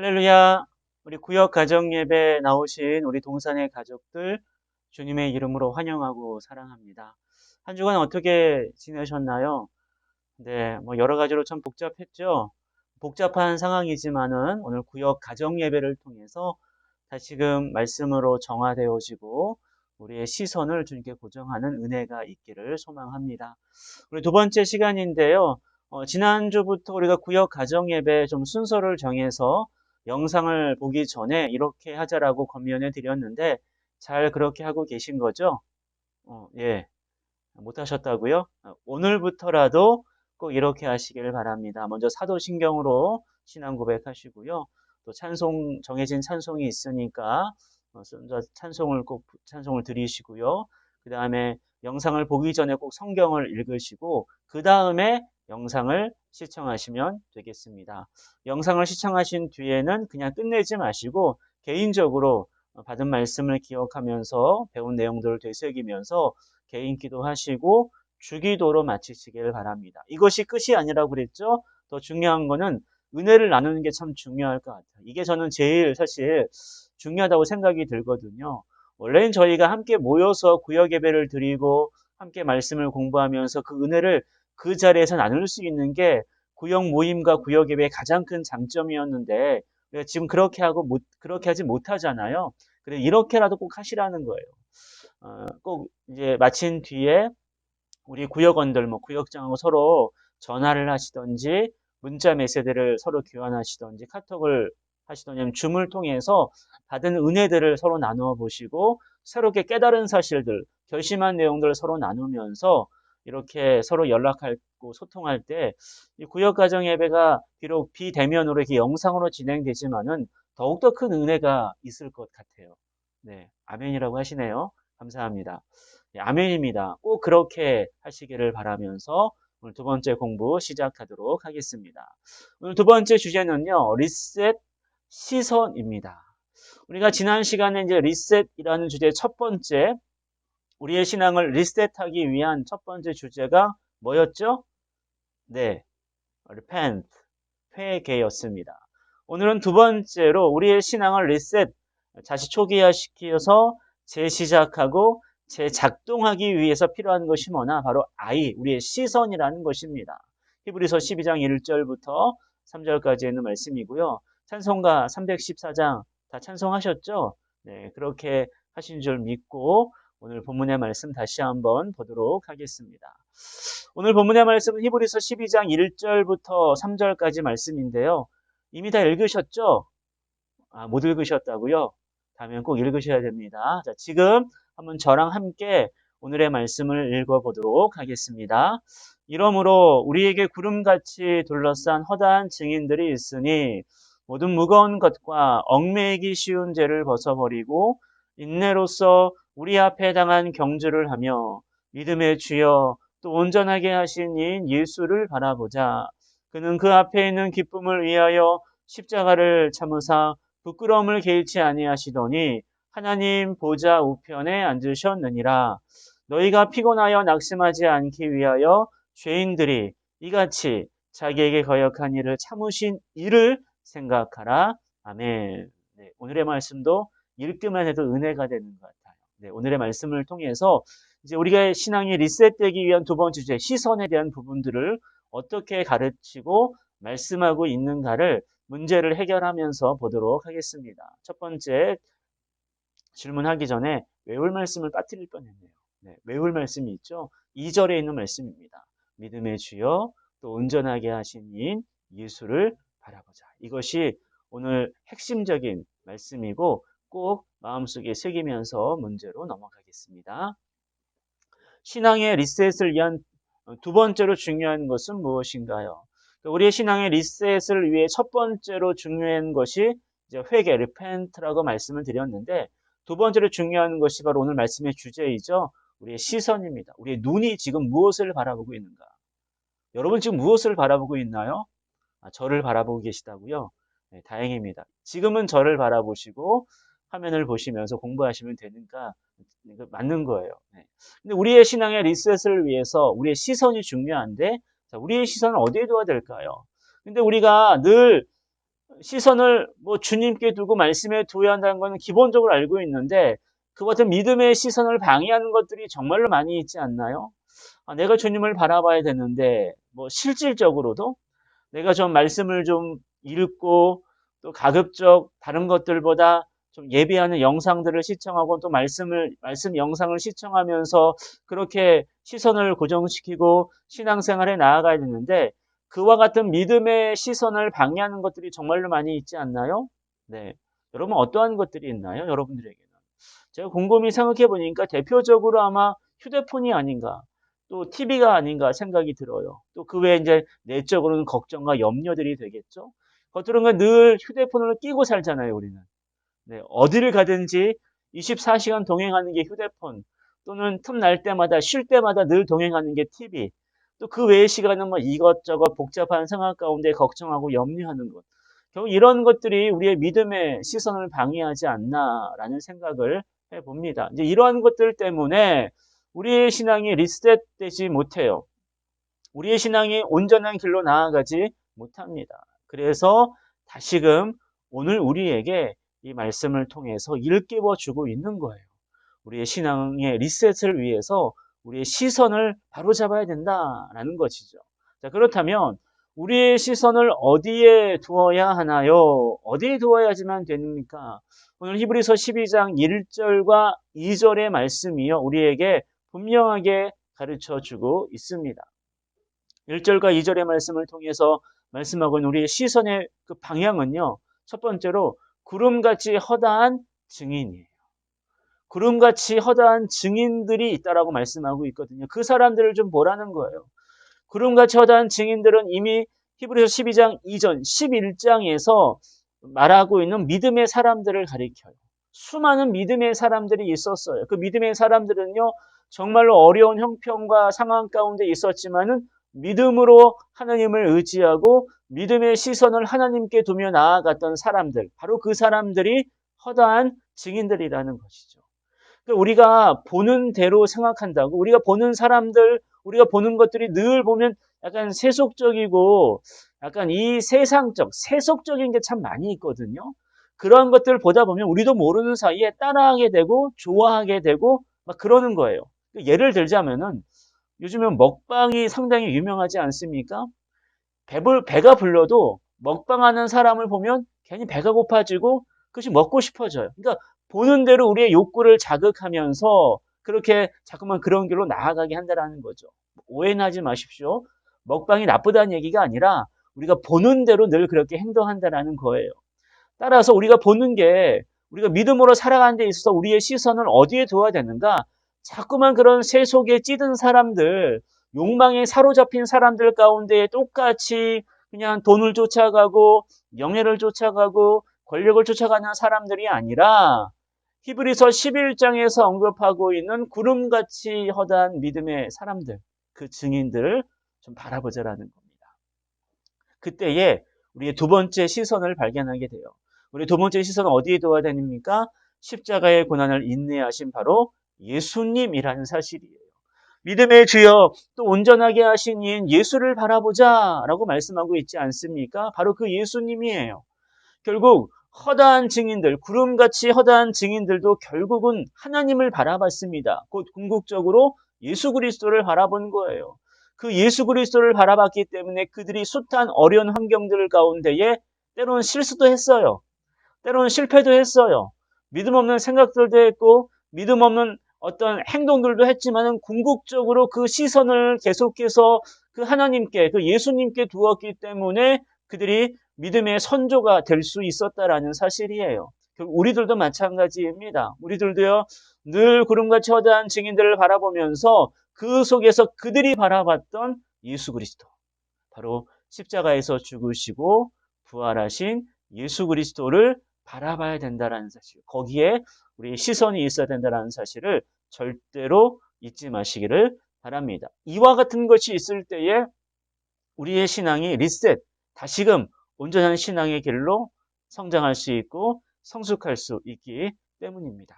할렐루야. 우리 구역 가정 예배 나오신 우리 동산의 가족들 주님의 이름으로 환영하고 사랑합니다. 한 주간 어떻게 지내셨나요? 네, 뭐 여러 가지로 참 복잡했죠. 복잡한 상황이지만은 오늘 구역 가정 예배를 통해서 다시금 말씀으로 정화되어지고 우리의 시선을 주님께 고정하는 은혜가 있기를 소망합니다. 우리 두 번째 시간인데요. 어, 지난주부터 우리가 구역 가정 예배 좀 순서를 정해서 영상을 보기 전에 이렇게 하자라고 권면해 드렸는데 잘 그렇게 하고 계신 거죠? 어, 예. 못 하셨다고요? 어, 오늘부터라도 꼭 이렇게 하시길 바랍니다. 먼저 사도신경으로 신앙 고백하시고요. 또 찬송 정해진 찬송이 있으니까 어, 찬송을 꼭 찬송을 드리시고요. 그 다음에 영상을 보기 전에 꼭 성경을 읽으시고 그 다음에 영상을 시청하시면 되겠습니다. 영상을 시청하신 뒤에는 그냥 끝내지 마시고 개인적으로 받은 말씀을 기억하면서 배운 내용들을 되새기면서 개인 기도하시고 주기도로 마치시기를 바랍니다. 이것이 끝이 아니라고 그랬죠? 더 중요한 거는 은혜를 나누는 게 참 중요할 것 같아요. 이게 저는 제일 사실 중요하다고 생각이 들거든요. 원래는 저희가 함께 모여서 구역 예배를 드리고 함께 말씀을 공부하면서 그 은혜를 그 자리에서 나눌 수 있는 게 구역 모임과 구역 예배의 가장 큰 장점이었는데 지금 그렇게 하고 못, 그렇게 하지 못하잖아요. 그래 이렇게라도 꼭 하시라는 거예요. 어, 꼭 이제 마친 뒤에 우리 구역원들 뭐 구역장하고 서로 전화를 하시던지 문자 메시지를 서로 교환하시던지 카톡을 하시던지 줌을 통해서 받은 은혜들을 서로 나누어 보시고 새롭게 깨달은 사실들, 결심한 내용들을 서로 나누면서 이렇게 서로 연락하고 소통할 때 이 구역 가정 예배가 비록 비대면으로 이렇게 영상으로 진행되지만은 더욱더 큰 은혜가 있을 것 같아요. 네, 아멘이라고 하시네요. 감사합니다. 네, 아멘입니다. 꼭 그렇게 하시기를 바라면서 오늘 두 번째 공부 시작하도록 하겠습니다. 오늘 두 번째 주제는요, 리셋 시선입니다. 우리가 지난 시간에 이제 리셋이라는 주제 첫 번째 우리의 신앙을 리셋하기 위한 첫 번째 주제가 뭐였죠? 네, repent, 회개였습니다. 오늘은 두 번째로 우리의 신앙을 리셋, 다시 초기화시켜서 재시작하고 재작동하기 위해서 필요한 것이 뭐나 바로 아이, 우리의 시선이라는 것입니다. 히브리서 12장 1절부터 3절까지 있는 말씀이고요. 찬송가 314장 다 찬송하셨죠? 네, 그렇게 하신 줄 믿고 오늘 본문의 말씀 다시 한번 보도록 하겠습니다. 오늘 본문의 말씀은 히브리서 12장 1절부터 3절까지 말씀인데요. 이미 다 읽으셨죠? 아, 못 읽으셨다고요? 다음엔 꼭 읽으셔야 됩니다. 자, 지금 한번 저랑 함께 오늘의 말씀을 읽어보도록 하겠습니다. 이러므로 우리에게 구름같이 둘러싼 허다한 증인들이 있으니 모든 무거운 것과 얽매이기 쉬운 죄를 벗어버리고 인내로서 우리 앞에 당한 경주를 하며 믿음의 주여 또 온전하게 하신 이 예수를 바라보자. 그는 그 앞에 있는 기쁨을 위하여 십자가를 참으사 부끄러움을 개의치 아니하시더니 하나님 보좌 우편에 앉으셨느니라. 너희가 피곤하여 낙심하지 않기 위하여 죄인들이 이같이 자기에게 거역한 일을 참으신 일을 생각하라. 아멘. 네, 오늘의 말씀도 읽기만 해도 은혜가 되는 것 같아요. 네, 오늘의 말씀을 통해서 이제 우리가 신앙이 리셋되기 위한 두 번째 주제 시선에 대한 부분들을 어떻게 가르치고 말씀하고 있는가를 문제를 해결하면서 보도록 하겠습니다. 첫 번째 질문하기 전에 외울 말씀을 빠뜨릴 뻔했네요. 네, 외울 말씀이 있죠. 2절에 있는 말씀입니다. 믿음의 주여 또 온전하게 하신 인 예수를 바라보자. 이것이 오늘 핵심적인 말씀이고 꼭 마음속에 새기면서 문제로 넘어가겠습니다. 신앙의 리셋을 위한 두 번째로 중요한 것은 무엇인가요? 우리의 신앙의 리셋을 위해 첫 번째로 중요한 것이 회개, repent라고 말씀을 드렸는데 두 번째로 중요한 것이 바로 오늘 말씀의 주제이죠. 우리의 시선입니다. 우리의 눈이 지금 무엇을 바라보고 있는가? 여러분 지금 무엇을 바라보고 있나요? 아, 저를 바라보고 계시다고요? 네, 다행입니다. 지금은 저를 바라보시고 화면을 보시면서 공부하시면 되니까 맞는 거예요. 네. 근데 우리의 신앙의 리셋을 위해서 우리의 시선이 중요한데 자, 우리의 시선을 어디에 둬야 될까요? 근데 우리가 늘 시선을 뭐 주님께 두고 말씀에 두어야 한다는 것은 기본적으로 알고 있는데 그 같은 믿음의 시선을 방해하는 것들이 정말로 많이 있지 않나요? 아, 내가 주님을 바라봐야 되는데 뭐 실질적으로도 내가 좀 말씀을 좀 읽고 또 가급적 다른 것들보다 좀 예배하는 영상들을 시청하고 또 말씀을 말씀 영상을 시청하면서 그렇게 시선을 고정시키고 신앙생활에 나아가야 되는데 그와 같은 믿음의 시선을 방해하는 것들이 정말로 많이 있지 않나요? 네. 여러분 어떠한 것들이 있나요? 여러분들에게는. 제가 곰곰이 생각해 보니까 대표적으로 아마 휴대폰이 아닌가, 또 TV가 아닌가 생각이 들어요. 또 그 외에 이제 내적으로는 걱정과 염려들이 되겠죠. 겉으로는 늘 휴대폰을 끼고 살잖아요, 우리는. 네, 어디를 가든지 24시간 동행하는 게 휴대폰, 또는 틈 날 때마다, 쉴 때마다 늘 동행하는 게 TV, 또 그 외의 시간은 뭐 이것저것 복잡한 생활 가운데 걱정하고 염려하는 것. 결국 이런 것들이 우리의 믿음의 시선을 방해하지 않나라는 생각을 해봅니다. 이제 이러한 것들 때문에 우리의 신앙이 리셋되지 못해요. 우리의 신앙이 온전한 길로 나아가지 못합니다. 그래서 다시금 오늘 우리에게 이 말씀을 통해서 일깨워 주고 있는 거예요. 우리의 신앙의 리셋을 위해서 우리의 시선을 바로잡아야 된다라는 것이죠. 자, 그렇다면 우리의 시선을 어디에 두어야 하나요? 어디에 두어야지만 됩니까? 오늘 히브리서 12장 1절과 2절의 말씀이요. 우리에게 분명하게 가르쳐 주고 있습니다. 1절과 2절의 말씀을 통해서 말씀하고 있는 우리의 시선의 그 방향은요. 첫 번째로 구름같이 허다한 증인이에요. 구름같이 허다한 증인들이 있다라고 말씀하고 있거든요. 그 사람들을 좀 보라는 거예요. 구름같이 허다한 증인들은 이미 히브리서 12장 이전 11장에서 말하고 있는 믿음의 사람들을 가리켜요. 수많은 믿음의 사람들이 있었어요. 그 믿음의 사람들은요, 정말로 어려운 형편과 상황 가운데 있었지만은 믿음으로 하나님을 의지하고 믿음의 시선을 하나님께 두며 나아갔던 사람들, 바로 그 사람들이 허다한 증인들이라는 것이죠. 그러니까 우리가 보는 대로 생각한다고, 우리가 보는 사람들, 우리가 보는 것들이 늘 보면 약간 세속적이고, 약간 이 세상적, 세속적인 게 참 많이 있거든요. 그런 것들을 보다 보면 우리도 모르는 사이에 따라하게 되고, 좋아하게 되고, 막 그러는 거예요. 예를 들자면은, 요즘에 먹방이 상당히 유명하지 않습니까? 배불, 배가 불러도 먹방하는 사람을 보면 괜히 배가 고파지고 그것이 먹고 싶어져요. 그러니까 보는 대로 우리의 욕구를 자극하면서 그렇게 자꾸만 그런 길로 나아가게 한다라는 거죠. 오해는 하지 마십시오. 먹방이 나쁘다는 얘기가 아니라 우리가 보는 대로 늘 그렇게 행동한다라는 거예요. 따라서 우리가 보는 게 우리가 믿음으로 살아가는 데 있어서 우리의 시선을 어디에 둬야 되는가? 자꾸만 그런 세속에 찌든 사람들, 욕망에 사로잡힌 사람들 가운데 똑같이 그냥 돈을 쫓아가고 명예를 쫓아가고 권력을 쫓아가는 사람들이 아니라 히브리서 11장에서 언급하고 있는 구름같이 허다한 믿음의 사람들, 그 증인들을 좀 바라보자라는 겁니다. 그때에 우리의 두 번째 시선을 발견하게 돼요. 우리 두 번째 시선은 어디에 둬야 됩니까? 십자가의 고난을 인내하신 바로 예수님이라는 사실이에요. 믿음의 주여 또 온전하게 하신 이인 예수를 바라보자 라고 말씀하고 있지 않습니까? 바로 그 예수님이에요. 결국 허다한 증인들, 구름같이 허다한 증인들도 결국은 하나님을 바라봤습니다. 곧 궁극적으로 예수 그리스도를 바라본 거예요. 그 예수 그리스도를 바라봤기 때문에 그들이 숱한 어려운 환경들 가운데에 때로는 실수도 했어요. 때로는 실패도 했어요. 믿음 없는 생각들도 했고 믿음 없는 어떤 행동들도 했지만은 궁극적으로 그 시선을 계속해서 그 하나님께, 그 예수님께 두었기 때문에 그들이 믿음의 선조가 될 수 있었다라는 사실이에요. 우리들도 마찬가지입니다. 우리들도요, 늘 구름같이 허다한 증인들을 바라보면서 그 속에서 그들이 바라봤던 예수 그리스도. 바로 십자가에서 죽으시고 부활하신 예수 그리스도를 바라봐야 된다라는 사실. 거기에 우리 시선이 있어야 된다는 사실을 절대로 잊지 마시기를 바랍니다. 이와 같은 것이 있을 때에 우리의 신앙이 리셋, 다시금 온전한 신앙의 길로 성장할 수 있고 성숙할 수 있기 때문입니다.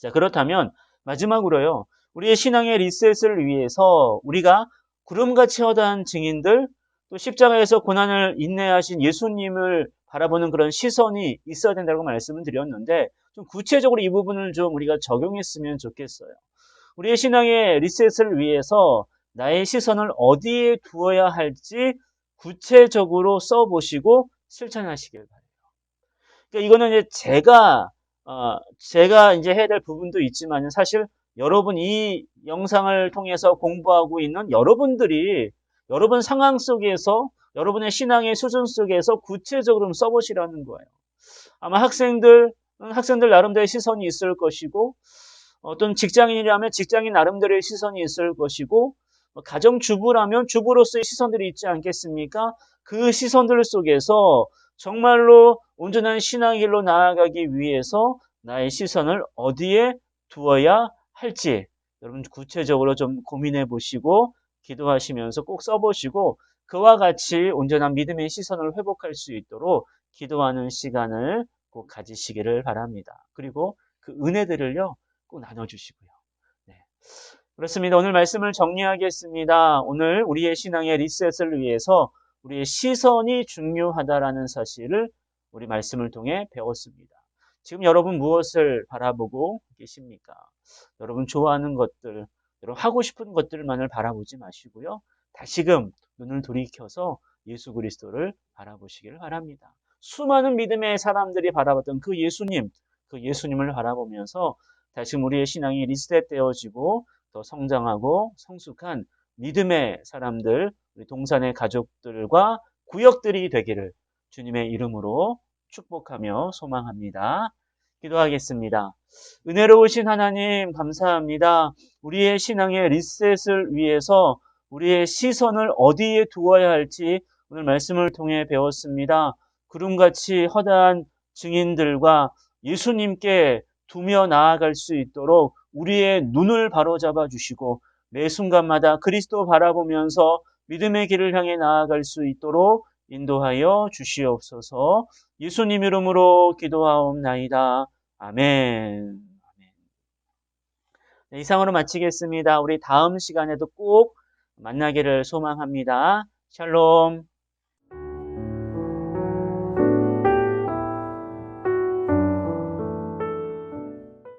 자, 그렇다면 마지막으로요. 우리의 신앙의 리셋을 위해서 우리가 구름같이 허다한 증인들 또 십자가에서 고난을 인내하신 예수님을 바라보는 그런 시선이 있어야 된다고 말씀을 드렸는데 좀 구체적으로 이 부분을 좀 우리가 적용했으면 좋겠어요. 우리의 신앙의 리셋을 위해서 나의 시선을 어디에 두어야 할지 구체적으로 써보시고 실천하시길 바래요. 그러니까 이거는 이제 제가 어, 제가 이제 해야 될 부분도 있지만 사실 여러분 이 영상을 통해서 공부하고 있는 여러분들이 여러분 상황 속에서 여러분의 신앙의 수준 속에서 구체적으로 써보시라는 거예요. 아마 학생들 학생들 나름대로의 시선이 있을 것이고 어떤 직장인이라면 직장인 나름대로의 시선이 있을 것이고 뭐 가정주부라면 주부로서의 시선들이 있지 않겠습니까? 그 시선들 속에서 정말로 온전한 신앙의 길로 나아가기 위해서 나의 시선을 어디에 두어야 할지 여러분 구체적으로 좀 고민해 보시고 기도하시면서 꼭 써보시고 그와 같이 온전한 믿음의 시선을 회복할 수 있도록 기도하는 시간을 꼭 가지시기를 바랍니다. 그리고 그 은혜들을요 꼭 나눠주시고요. 네. 그렇습니다. 오늘 말씀을 정리하겠습니다. 오늘 우리의 신앙의 리셋을 위해서 우리의 시선이 중요하다라는 사실을 우리 말씀을 통해 배웠습니다. 지금 여러분 무엇을 바라보고 계십니까? 여러분 좋아하는 것들, 여러분 하고 싶은 것들만을 바라보지 마시고요. 다시금 눈을 돌이켜서 예수 그리스도를 바라보시기를 바랍니다. 수많은 믿음의 사람들이 바라봤던 그 예수님, 그 예수님을 바라보면서 다시금 우리의 신앙이 리셋되어지고 더 성장하고 성숙한 믿음의 사람들, 우리 동산의 가족들과 구역들이 되기를 주님의 이름으로 축복하며 소망합니다. 기도하겠습니다. 은혜로우신 하나님 감사합니다. 우리의 신앙의 리셋을 위해서 우리의 시선을 어디에 두어야 할지 오늘 말씀을 통해 배웠습니다. 구름같이 허다한 증인들과 예수님께 두며 나아갈 수 있도록 우리의 눈을 바로잡아 주시고 매 순간마다 그리스도 바라보면서 믿음의 길을 향해 나아갈 수 있도록 인도하여 주시옵소서 예수님 이름으로 기도하옵나이다. 아멘. 네, 이상으로 마치겠습니다. 우리 다음 시간에도 꼭 만나기를 소망합니다. 샬롬.